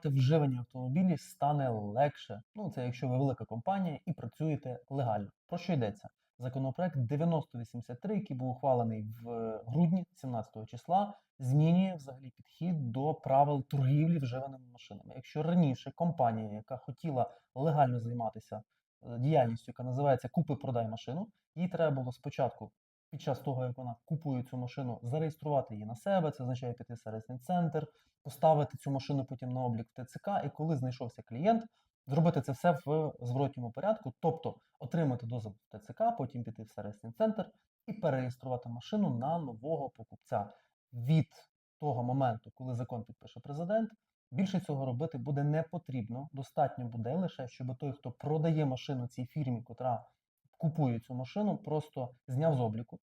купувати вживані автомобілі стане легше. Ну, це якщо ви велика компанія і працюєте легально. Про що йдеться? Законопроект 9083, який був ухвалений в грудні 17 числа, змінює взагалі підхід до правил торгівлі вживаними машинами. Якщо раніше компанія, яка хотіла легально займатися е, діяльністю, яка називається купи-продай машину, їй треба було спочатку під час того, як вона купує цю машину, зареєструвати її на себе. Це означає піти в сервісний центр, поставити цю машину потім на облік в ТЦК, і коли знайшовся клієнт, зробити це все в зворотньому порядку, тобто отримати дозвіл в ТЦК, потім піти в сервісний центр і перереєструвати машину на нового покупця. Від того моменту, коли закон підпише президент, більше цього робити буде не потрібно. Достатньо буде лише, щоб той, хто продає машину цій фірмі, котра купує цю машину, просто зняв з обліку.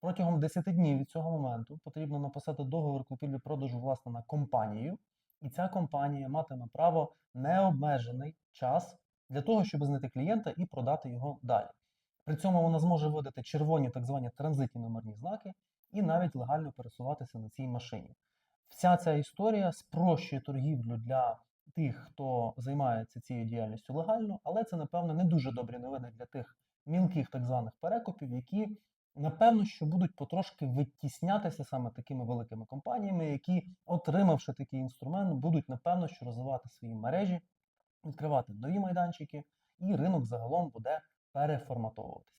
Протягом 10 днів від цього моменту потрібно написати договір купівлі-продажу власне на компанію, і ця компанія матиме право необмежений час для того, щоб знайти клієнта і продати його далі. При цьому вона зможе видати червоні так звані транзитні номерні знаки і навіть легально пересуватися на цій машині. Вся ця історія спрощує торгівлю для тих, хто займається цією діяльністю легально, але це, напевно, не дуже добрі новини для тих мілких так званих перекупів, які напевно, що будуть потрошки витіснятися саме такими великими компаніями, які, отримавши такий інструмент, будуть напевно що розвивати свої мережі, відкривати нові майданчики, і ринок загалом буде переформатовуватися.